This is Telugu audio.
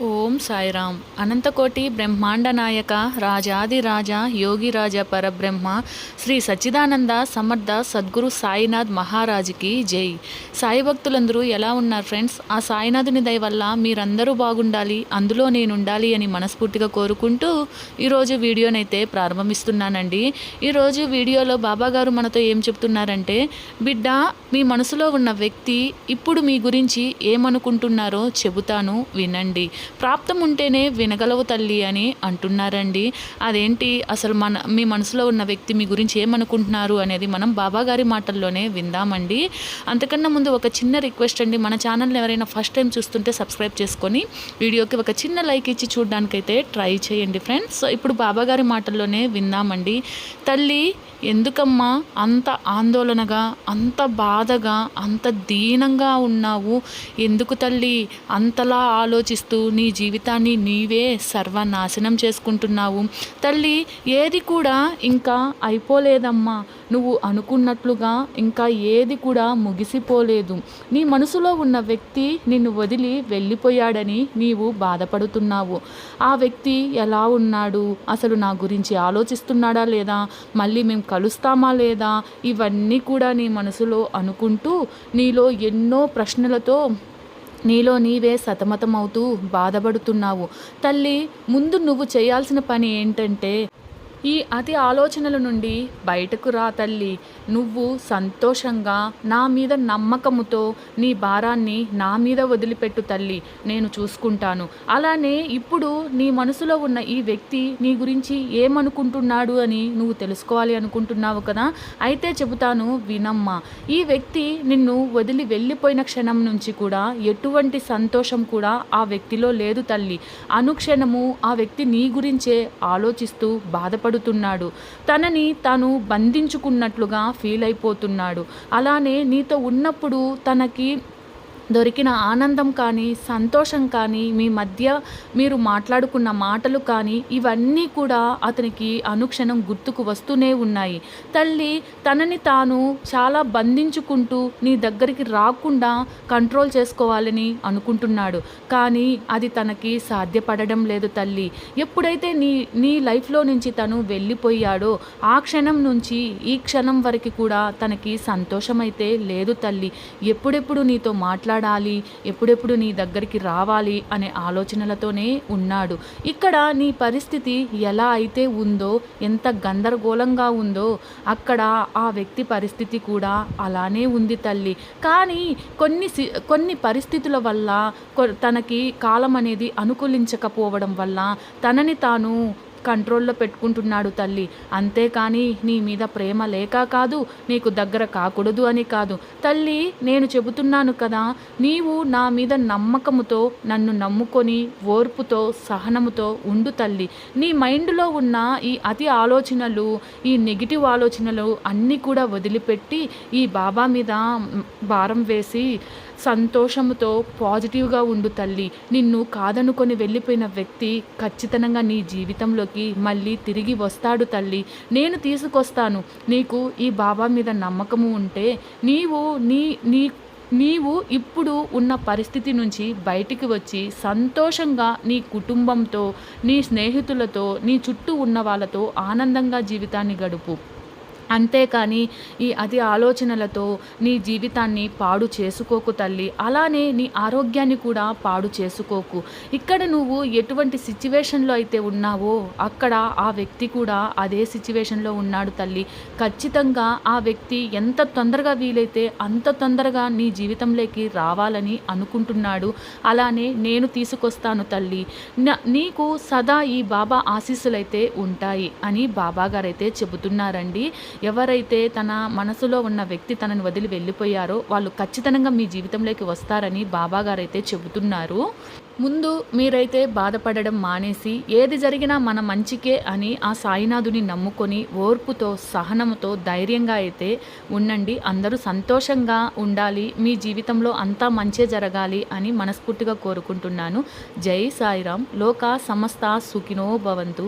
o ఓం సాయిరామ్ అనంతకోటి బ్రహ్మాండ నాయక రాజాదిరాజ యోగిరాజ పరబ్రహ్మ శ్రీ సచ్చిదానంద సమర్థ సద్గురు సాయినాథ్ మహారాజుకి జై. సాయి భక్తులందరూ ఎలా ఉన్నారు ఫ్రెండ్స్? ఆ సాయినాథుని దయ వల్ల మీరందరూ బాగుండాలి అందులో నేను ఉండాలి అని మనస్ఫూర్తిగా కోరుకుంటూ ఈరోజు వీడియోనైతే ప్రారంభిస్తున్నానండి. ఈరోజు వీడియోలో బాబా గారు మనతో ఏం చెప్తున్నారంటే బిడ్డ మీ మనసులో ఉన్న వ్యక్తి ఇప్పుడు మీ గురించి ఏమనుకుంటున్నారో చెబుతాను వినండి. ప్రాప్తం ఉంటేనే వినగలవు తల్లి అని అంటున్నారండి. అదేంటి? అసలు మన మీ మనసులో ఉన్న వ్యక్తి మీ గురించి ఏమనుకుంటున్నారు అనేది మనం బాబా గారి మాటల్లోనే విందామండి. అంతకన్నా ముందు ఒక చిన్న రిక్వెస్ట్ అండి. మన ఛానల్ని ఎవరైనా ఫస్ట్ టైం చూస్తుంటే సబ్స్క్రైబ్ చేసుకొని వీడియోకి ఒక చిన్న లైక్ ఇచ్చి చూడడానికైతే ట్రై చేయండి ఫ్రెండ్స్. ఇప్పుడు బాబా గారి మాటల్లోనే విందామండి. తల్లి ఎందుకమ్మా అంత ఆందోళనగా అంత బాధగా అంత దీనంగా ఉన్నావు? ఎందుకు తల్లి? అంతలా ఆలోచిస్తూ నీ జీవితాన్ని నీవే సర్వనాశనం చేసుకుంటున్నావు. తల్లి ఏది కూడా ఇంకా అయిపోలేదమ్మా. నువ్వు అనుకున్నట్లుగా ఇంకా ఏది కూడా ముగిసిపోలేదు. నీ మనసులో ఉన్న వ్యక్తి నిన్ను వదిలి వెళ్ళిపోయాడని నీవు బాధపడుతున్నావు. ఆ వ్యక్తి ఎలా ఉన్నాడు? అసలు నా గురించి ఆలోచిస్తున్నాడా లేదా? మళ్ళీ మేము కలుస్తామా లేదా? ఇవన్నీ కూడా నీ మనసులో అనుకుంటూ నీలో ఎన్నో ప్రశ్నలతో నీలో నీవే సతమతమవుతూ బాధపడుతున్నావు. తల్లి ముందు నువ్వు చేయాల్సిన పని ఏంటంటే ఈ అతి ఆలోచనల నుండి బయటకు రా తల్లి. నువ్వు సంతోషంగా నా మీద నమ్మకముతో నీ భారాన్ని నా మీద వదిలిపెట్టు తల్లి. నేను చూసుకుంటాను. అలానే ఇప్పుడు నీ మనసులో ఉన్న ఈ వ్యక్తి నీ గురించి ఏమనుకుంటున్నాడు అని నువ్వు తెలుసుకోవాలి అనుకుంటున్నావు కదా? అయితే చెబుతాను వినమ్మా. ఈ వ్యక్తి నిన్ను వదిలి వెళ్ళిపోయిన క్షణం నుంచి కూడా ఎటువంటి సంతోషం కూడా ఆ వ్యక్తిలో లేదు తల్లి. అనుక్షణము ఆ వ్యక్తి నీ గురించే ఆలోచిస్తూ బాధపడు బాధపడుతున్నాడు తనని తాను బంధించుకున్నట్లుగా ఫీల్ అయిపోతున్నాడు. అలానే నీతో ఉన్నప్పుడు తనకి దొరికిన ఆనందం కానీ సంతోషం కానీ మీ మధ్య మీరు మాట్లాడుకున్న మాటలు కానీ ఇవన్నీ కూడా అతనికి అనుక్షణం గుర్తుకు వస్తూనే ఉన్నాయి. తల్లి తనని తాను చాలా బంధించుకుంటూ నీ దగ్గరికి రాకుండా కంట్రోల్ చేసుకోవాలని అనుకుంటున్నాడు. కానీ అది తనకి సాధ్యపడడం లేదు తల్లి. ఎప్పుడైతే నీ నీ లైఫ్లో నుంచి తను వెళ్ళిపోయాడో ఆ క్షణం నుంచి ఈ క్షణం వరకు కూడా తనకి సంతోషమైతే లేదు తల్లి. ఎప్పుడెప్పుడు నీతో మాట్లాడు మాట్లాడాలి ఎప్పుడెప్పుడు నీ దగ్గరికి రావాలి అనే ఆలోచనలతోనే ఉన్నాడు. ఇక్కడ నీ పరిస్థితి ఎలా అయితే ఉందో ఎంత గందరగోళంగా ఉందో అక్కడ ఆ వ్యక్తి పరిస్థితి కూడా అలానే ఉంది తల్లి. కానీ కొన్ని కొన్ని పరిస్థితుల వల్ల తనకి కాలం అనేది అనుకూలించకపోవడం వల్ల తనని తాను కంట్రోల్లో పెట్టుకుంటున్నాడు తల్లి. అంతేకాని నీ మీద ప్రేమ లేక కాదు నీకు దగ్గర కాకూడదు అని కాదు. తల్లి నేను చెబుతున్నాను కదా నీవు నా మీద నమ్మకముతో నన్ను నమ్ముకొని ఓర్పుతో సహనముతో ఉండు తల్లి. నీ మైండ్లో ఉన్న ఈ అతి ఆలోచనలు ఈ నెగిటివ్ ఆలోచనలు అన్నీ కూడా వదిలిపెట్టి ఈ బాబా మీద భారం వేసి సంతోషముతో పాజిటివ్గా ఉండు తల్లి. నిన్ను కాదనుకొని వెళ్ళిపోయిన వ్యక్తి ఖచ్చితంగా నీ జీవితంలోకి మళ్ళీ తిరిగి వస్తాడు తల్లి. నేను తీసుకొస్తాను. నీకు ఈ బాబా మీద నమ్మకము ఉంటే నీవు నీ నీ నీవు ఇప్పుడు ఉన్న పరిస్థితి నుంచి బయటికి వచ్చి సంతోషంగా నీ కుటుంబంతో నీ స్నేహితులతో నీ చుట్టూ ఉన్న వాళ్ళతో ఆనందంగా జీవితాన్ని గడుపు. అంతేకాని ఈ అది ఆలోచనలతో నీ జీవితాన్ని పాడు చేసుకోకు తల్లి. అలానే నీ ఆరోగ్యాన్ని కూడా పాడు చేసుకోకు. ఇక్కడ నువ్వు ఎటువంటి సిచ్యువేషన్లో అయితే ఉన్నావో అక్కడ ఆ వ్యక్తి కూడా అదే సిచ్యువేషన్లో ఉన్నాడు తల్లి. ఖచ్చితంగా ఆ వ్యక్తి ఎంత తొందరగా వీలైతే అంత తొందరగా నీ జీవితంలోకి రావాలని అనుకుంటున్నాడు. అలానే నేను తీసుకొస్తాను తల్లి. నీకు సదా ఈ బాబా ఆశీస్సులైతే ఉంటాయి అని బాబాగారైతే చెబుతున్నారండి. ఎవరైతే తన మనసులో ఉన్న వ్యక్తి తనని వదిలి వెళ్ళిపోయారో వాళ్ళు ఖచ్చితంగా మీ జీవితంలోకి వస్తారని బాబాగారు అయితే చెబుతున్నారు. ముందు మీరైతే బాధపడడం మానేసి ఏది జరిగినా మన మంచికే అని ఆ సాయినాథుని నమ్ముకొని ఓర్పుతో సహనముతో ధైర్యంగా అయితే ఉండండి. అందరూ సంతోషంగా ఉండాలి. మీ జీవితంలో అంతా మంచే జరగాలి అని మనస్ఫూర్తిగా కోరుకుంటున్నాను. జై సాయిరామ్. లోక సమస్త సుఖినో భవంతు.